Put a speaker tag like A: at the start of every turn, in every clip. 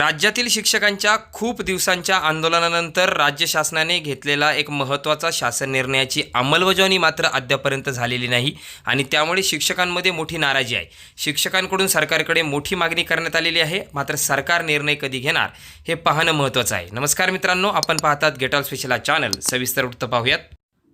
A: राज्यातील शिक्षकांच्या खूप दिवसांच्या आंदोलनानंतर राज्य शासनाने घेतलेला एक महत्त्वाचा शासन निर्णयाची अंमलबजावणी मात्र अद्यापर्यंत झालेली नाही आणि त्यामुळे शिक्षकांमध्ये मोठी नाराजी आहे. शिक्षकांकडून सरकारकडे मोठी मागणी करण्यात आलेली आहे. मात्र सरकार निर्णय कधी घेणार हे पाहणं महत्त्वाचं आहे. नमस्कार मित्रांनो आपण पाहतात गेटॉल स्पेशल चॅनल सविस्तर वृत्त पाहूयात.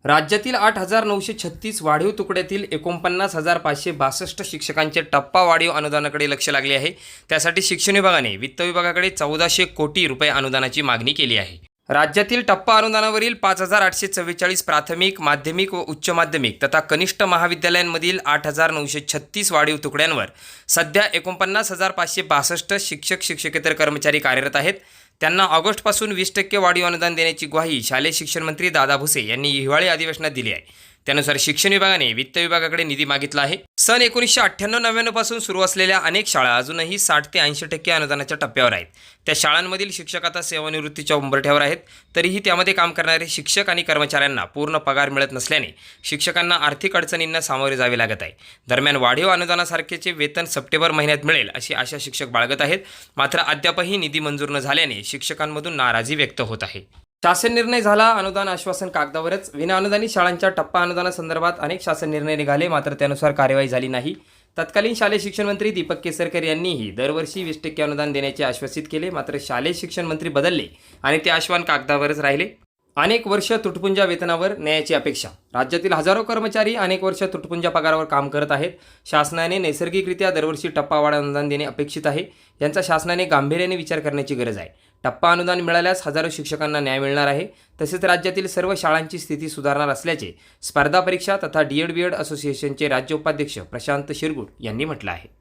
A: राज्यातील आठ हजार नऊशे छत्तीस वाढीव तुकड्यातील एकोणपन्नास हजार पाचशे बासष्ट शिक्षकांचे टप्पा वाढीव अनुदानाकडे लक्ष लागले आहे. त्यासाठी शिक्षण विभागाने वित्त विभागाकडे चौदाशे कोटी रुपये अनुदानाची मागणी केली आहे. राज्यातील टप्पा अनुदानावरील पाच हजार आठशे चव्वेचाळीस प्राथमिक माध्यमिक व उच्च माध्यमिक तथा कनिष्ठ महाविद्यालयांमधील आठ हजार नऊशे छत्तीस वाढीव तुकड्यांवर सध्या एकोणपन्नास हजार पाचशे बासष्ट शिक्षक शिक्षकेतर कर्मचारी कार्यरत आहेत. त्यांना ऑगस्टपासून वीस टक्के वाढीव अनुदान देण्याची ग्वाही शालेय शिक्षण मंत्री दादा भुसे यांनी हिवाळी अधिवेशनात दिली आहे. त्यानुसार शिक्षण विभागाने वित्त विभागाकडे निधी मागितला आहे. सन एकोणीसशे अठ्ठ्याण्णव नव्याण्णवपासून सुरू असलेल्या अनेक शाळा अजूनही साठ ते ऐंशी टक्के अनुदानाच्या टप्प्यावर आहेत. त्या शाळांमधील शिक्षक आता सेवानिवृत्तीच्या उंबरठ्यावर आहेत. तरीही त्यामध्ये काम करणारे शिक्षक आणि कर्मचाऱ्यांना पूर्ण पगार मिळत नसल्याने शिक्षकांना आर्थिक अडचणींना सामोरे जावे लागत आहे. दरम्यान वाढीव अनुदानासारखेचे वेतन सप्टेंबर महिन्यात मिळेल अशी आशा शिक्षक बाळगत आहेत. मात्र अद्यापही निधी मंजूर न झाल्याने शिक्षकांमधून नाराजी व्यक्त होत आहे. शासन निर्णय झाला अनुदान आश्वासन कागदावरच. विनाअनुदानित शाळांच्या टप्पा अनुदानासंदर्भात अनेक शासन निर्णय निघाले मात्र त्यानुसार कार्यवाही झाली नाही. तत्कालीन शालेय शिक्षण मंत्री दीपक केसरकर यांनीही दरवर्षी वीस टक्के अनुदान देण्याचे आश्वासित केले मात्र शालेय शिक्षण मंत्री बदलले आणि ते आश्वान कागदावरच राहिले. अनेक वर्ष तुटपुंजा वेतनावर न्यायाची अपेक्षा. राज्यातील हजारो कर्मचारी अनेक वर्ष तुटपुंजा पगारावर काम करत आहेत. शासनाने नैसर्गिकरित्या दरवर्षी टप्पावाढ अनुदान देणे अपेक्षित आहे. यांचा शासनाने गांभीर्याने विचार करण्याची गरज आहे. टप्पा अनुदान मिळाल्यास हजारो शिक्षकांना न्याय मिळणार आहे. तसेच राज्यातील सर्व शाळांची स्थिती सुधारणार असल्याचे स्पर्धा परीक्षा तथा डी एड बी एड असोसिएशनचे राज्य उपाध्यक्ष प्रशांत शिरगुट यांनी म्हटलं आहे.